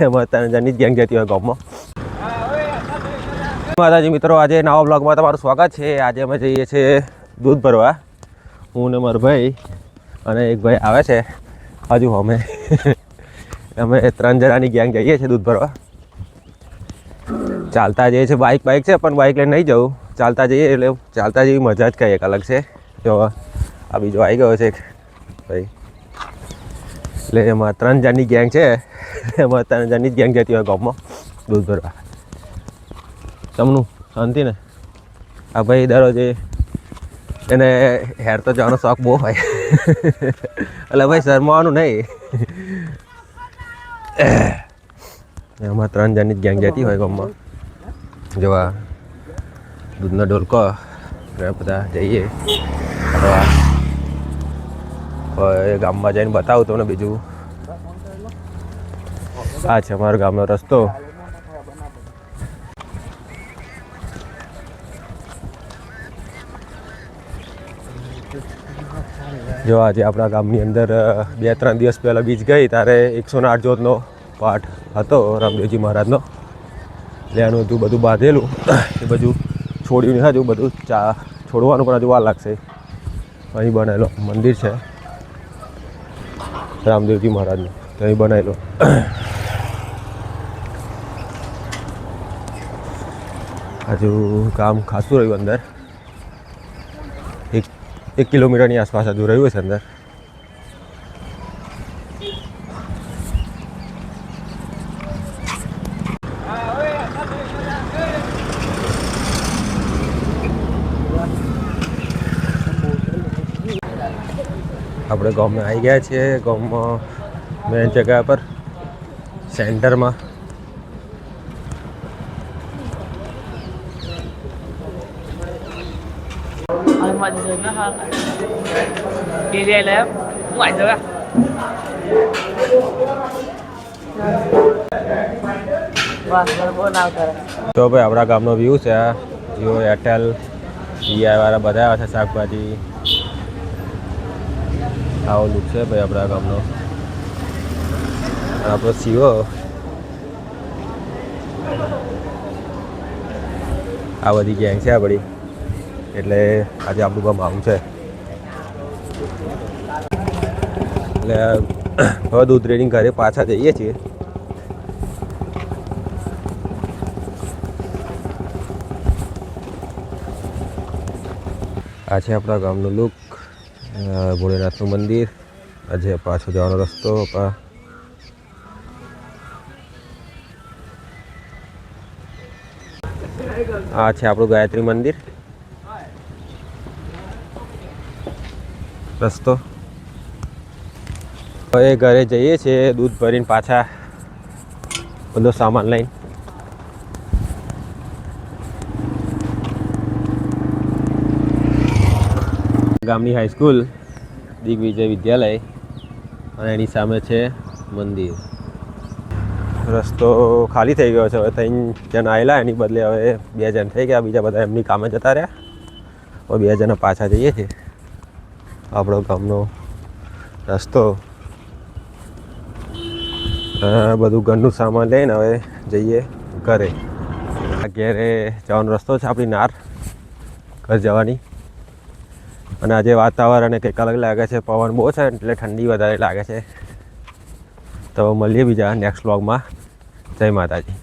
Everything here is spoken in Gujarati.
એમાં ત્રણ જ ગેંગ જતી હોય ગામમાં. માતાજી મિત્રો, આજે નવા બ્લોગમાં તમારું સ્વાગત છે. આજે અમે જઈએ છીએ દૂધ ભરવા. હું ને મારો ભાઈ અને એક ભાઈ આવે છે. હજુ અમે અમે ત્રણ જણાની ગેંગ જઈએ છીએ દૂધ ભરવા. ચાલતા જઈએ છીએ બાઇક બાઇક છે, પણ બાઇક લઈને નહીં જવું. ચાલતા જઈએ એટલે ચાલતા જેવી મજા જ કંઈ એક અલગ છે. જો આ બીજો આવી ગયો છે ભાઈ. એટલે એમાં ત્રણ જણની ગેંગ છે. એમાં ત્રણ જણની જ ગેંગ જતી હોય ગામમાં, દૂધ ભરવા. તમનું? શાંતિ ને આ ભાઈ દરરોજ એને હેર તો જવાનો શોખ બહુ હોય. એટલે ભાઈ શરમાવાનું નહીં. એમાં ત્રણ જણની જ ગેંગ જતી હોય ગામમાં. જોવા, દૂધનો ડોલકો બધા જઈએ. ફરવા હવે ગામમાં જઈને બતાવું તમને બીજું. આ છે અમારો ગામનો રસ્તો. જો આજે આપણા ગામની અંદર બે ત્રણ દિવસ પહેલાં બીજ ગઈ, ત્યારે એકસો ને આઠ જોતનો પાઠ હતો રામદેવજી મહારાજનો. એટલે એનું હજુ બધું બાંધેલું. એ બધું છોડ્યું નહીં, હજુ બધું ચા છોડવાનું પણ હજુ વાર લાગશે. અહીં બનેલો મંદિર છે. રામદેવજી મહારાજનું. ત્યાં બનાવેલો. હજુ કામ ખાસું રહ્યું અંદર. એક એક કિલોમીટરની આસપાસ હજુ રહ્યું છે અંદર. આપણે ગામમાં આવી ગયા છીએ. ગામમાં મેન જગ્યા પર સેન્ટરમાં. તો ભાઈ આપણા ગામનો વ્યૂ છે જીઓ એરટેલ વીઆઈ વાળા બધા આવે છે શાકભાજી. આવો લુક છે ભાઈ આપણા ગામનો. આપણો સીઓ આ બધી ગેંગ છે આપણી એટલે આજે આપણું ગામ આવું છે. એટલે હવે દૂધ ટ્રેડિંગ ઘરે પાછા જઈએ છીએ. આ છે આપણા ગામનું લુક ભોળેનાથનું મંદિર. આજે પાછો જવાનો રસ્તો પા આ છે આપણું ગાયત્રી મંદિર. રસ્તો. હવે ઘરે જઈએ છીએ, દૂધ ભરીને પાછા બધો સામાન લઈને. ગામની હાઈસ્કૂલ દિગ્વિજય વિદ્યાલય અને એની સામે છે મંદિર. રસ્તો ખાલી થઈ ગયો છે હવે ત્રણ જણ આવેલા એની બદલે હવે બે જણ થઈ ગયા, બીજા બધા એમની કામે જતા રહ્યા. હવે બે જણા પાછા જઈએ છીએ. આપણો ગામનો રસ્તો. બધું ઘરનું સામાન લઈને હવે જઈએ ઘરે. ઘેરે જવાનો રસ્તો છે આપણી નાર, ઘર જવાની. અને આજે વાતાવરણ કંઈક અલગ લાગે છે, પવન બહુ છે એટલે ઠંડી વધારે લાગે છે. તો મળીએ બીજા નેક્સ્ટ વ્લોગમાં જય માતાજી.